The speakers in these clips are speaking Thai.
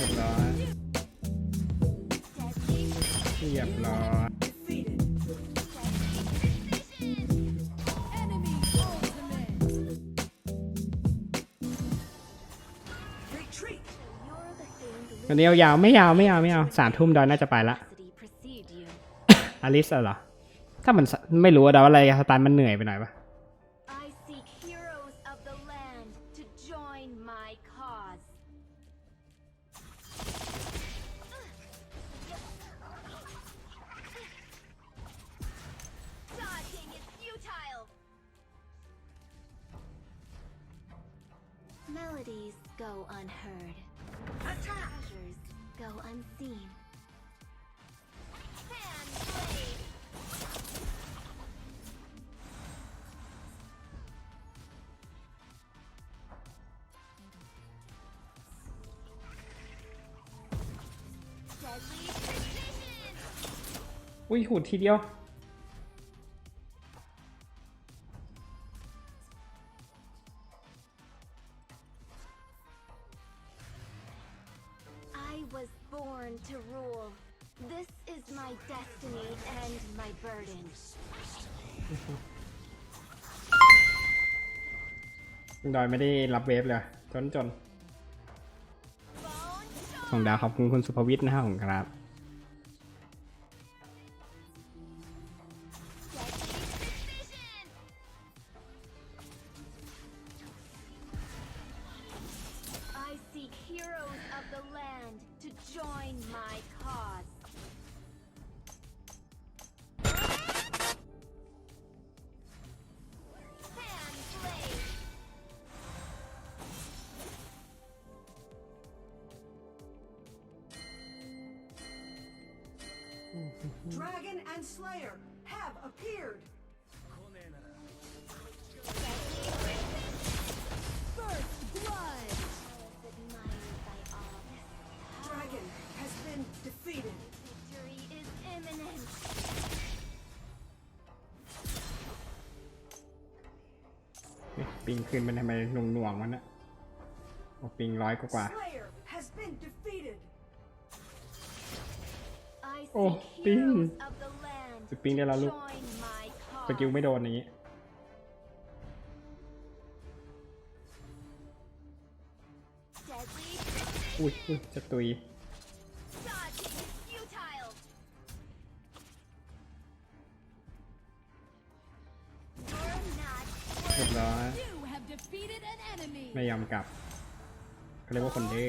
เรียบร้อยเรียบร้อย Enemy ultimate. วันนี้ยาวๆไม่ยาวไม่ยาวไม่ยาวสามทุ่มดอยน่าจะไปละ precede you. อลิสเหรอ ถ้ามันสไม่รู้ว่าดอยอะไรสไตล์มันเหนื่อยไปหน่อยปะ Melodies go unheard. Treasures go unseen. Hand blade. Deadly precision. อุ้ยหูดทีเดียว Born to rule. This is my destiny and my burden. ดอยไม่ได้รับเวฟเลยจนจน Bone ส่งดาวขอบคุณคุณสุภวิทย์นะฮะของครับ and Slayer have appeared. First blood. Admired by all. Dragon has been defeated. Victory is imminent. เอ๊ะปิงขึ้นมันทำไมหน่วงหน่วงๆมันนะโอ้ปิงร้อยกว่า Slayer has been defeated. I Oh, seek Ping. heroes of the land ๆสปิงได้แล้วลูก join my สกิล cause. ไม่โดนอย่างนี้ Deadly อุ้ยอุ้ยจะตุย dodging is futile. You're not เรียบร้อย You have defeated an enemy. ไม่ยอมกลับเขาเรียกว่าคนดื้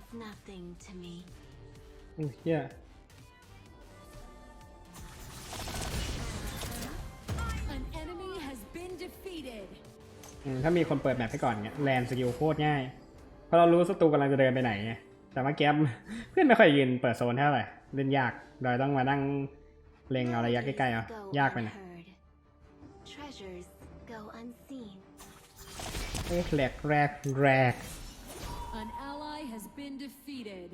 means nothing to me. อุ้ยเฮีย An enemy has been defeated. อืมถ้ามีคนเปิดแมปให้ก่อนเงี้ยแลนสกิลโคตรง่าย เพราะเรารู้ศัตรูกำลังจะเดินไปไหนไงแต่ว่าแก๊ปเพื่อนไม่ค่อยยืนเปิดโซนเท่าไหร่เล่นยากโดยต้องมานั่งเล็งเอาระยะใกล้ๆเอา Go ยากไปหน่อย unheard. Treasures go unseen. เอ้ยแรกแรกแรก An ally has been defeated.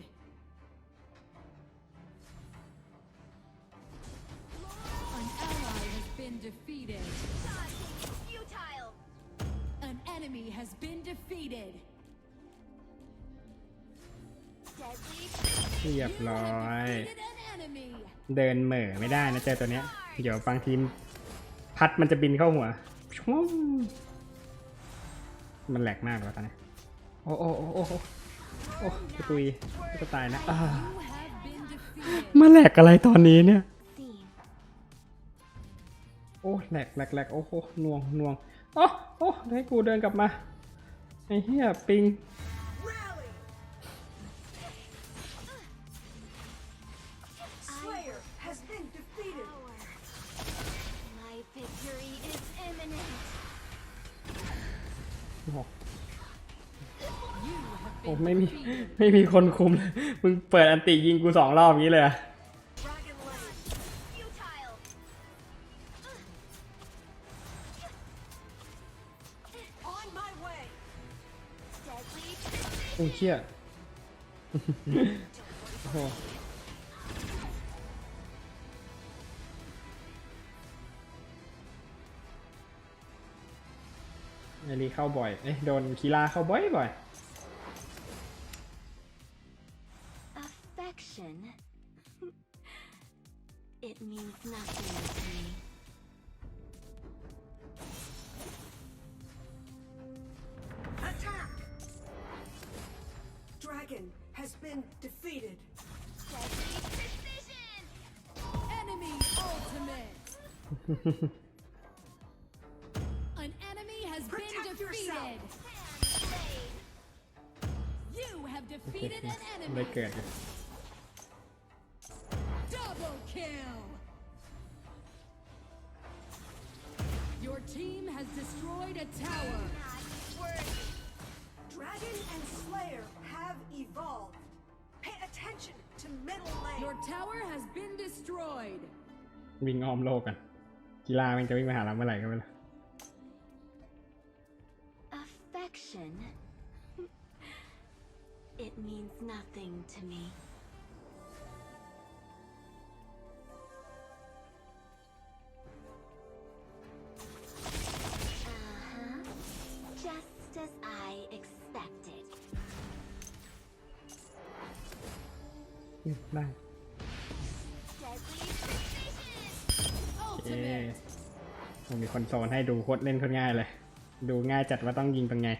An ally has been defeated. Dodging is futile. An enemy has been defeated. Deadly เรียบ You ร้อย have defeated an enemy. เดินเหม่อไม่ได้นะเจอตัวเนี้ย เดี๋ยวบางทีมพัดมันจะบินเข้าหัวชุ่มมันแหลกมากเลยตอนนี้โอ้โอ้โอ้โอ้ โอ้โอ้กูตุยกูจะตายนะอ่า You have been defeated. มาแหลกอะไรตอนนี้เนี่ย Theme. โอ้แหลกแหลกแหลกโอ้โหน่วงน่วงโอ้โอ้ให้กูเดินกลับมาไอ้เหี้ยปิง Rally! Slayer have โอ้ไม่มี ไม่มีคนคุมเลยมึงเปิดอันติยิงกูสองรอบอย่างนี้เลยอะโอ้เชี่ยโอ้โหไอรีเข้าบ่อย เอ๊ะโดนคีราเข้าบ่อยบ่อย it means nothing to me. Attack! Dragon has been defeated. Enemy ultimate! An enemy has Protect been defeated! Yourself. You have defeated an enemy! เกิดอยู่ Double kill. Your team has destroyed a tower. Not worthy. Dragon and Slayer have evolved. Pay attention to middle lane. Your tower has been destroyed. วิ่งอ้อมโลกกันกีฬามันจะวิ่งมาหาเราเมื่อไหร่ก็ไม่รู้ Affection. it means nothing to me. อืมได้ Deadly precision. โอผมมีคนโซนให้ดูโคตรเล่นโคตรง่ายเลย ดูง่ายจัดว่าต้องยิงตรงไง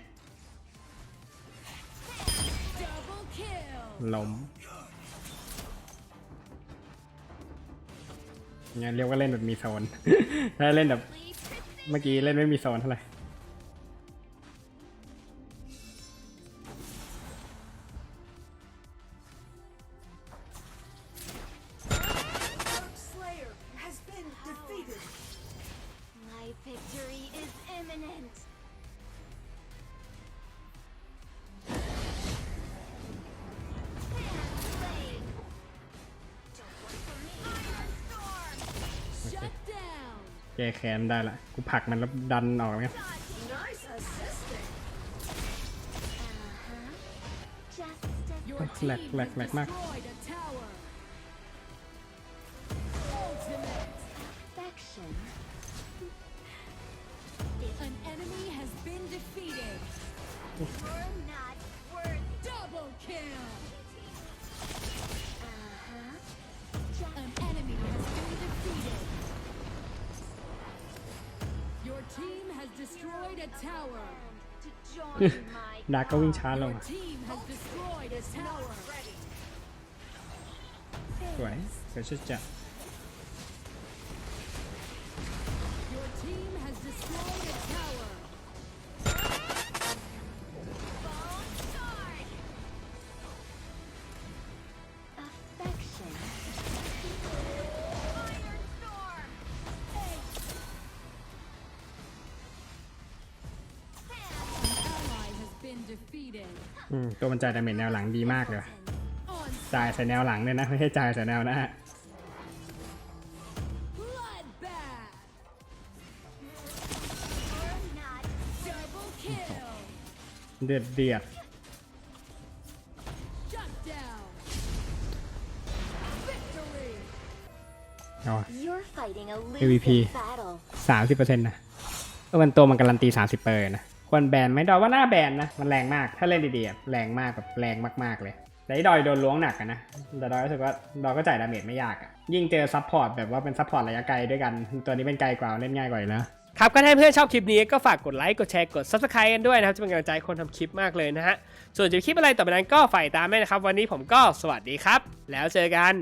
ล้มเนี่ยเรียกว่าเล่นแบบมีโซน ถ้าเล่นแบบเมื่อกี้เล่นไม่มีโซนเท่าไหร่ ก้แค้นได้ละ กูผลักมันแล้วดันออกไง Nice assisting. Uh-huh. Just as Your Lag, team lag, has lag, lag, lag. destroyed a tower. Ultimate. affection. An enemy Your team has destroyed a tower. to join my ดาร์กก็วิ่งช้าลง Your อะ team has destroyed a tower. Ready. สวยเดี๋ยวช่วยจัด Your team has destroyed a tower. อืมตัวมันจ่ายดาเมจแนวหลังดีมากเลยว่ะ On จ่ายใส่แนวหลังเนี่ยนะ ไม่ใช่จ่ายใส่แนวหน้า bloodbath. You're not Double kill. เดือดเดือด Shut down. Victory. เอา You're fighting a AVP. losing battle. สามสิบเปอร์เซ็นต์นะเออมันตัวมันการันตีสามสิบเปอร์นะ ควรแบนไหมดอยว่าหน้าแบนนะ มันแรงมาก ถ้าเล่นดีๆแรงมากแบบแรงมากๆเลย แต่อ้ดอยโดนล้วงหนักนะ แต่ดอยรู้สึกว่าดอยก็จ่ายดาเมจไม่ยากอะยิ่งเจอซัพพอร์ตแบบว่าเป็นซัพพอร์ตระยะไกลด้วยกัน ตัวนี้เป็นไกลกว่าเล่นง่ายกว่าอยู่แล้วครับก็ถ้าเพื่อนชอบคลิปนี้ก็ฝากกดไลค์กดแชร์กด subscribe กันด้วยนะครับ จะเป็นกำลังใจคนทำคลิปมากเลยนะฮะ ส่วนจะคลิปอะไรต่อไปนั้นก็ฝ่ายตามด้นะครับ วันนี้ผมก็สวัสดีครับ แล้วเจอกัน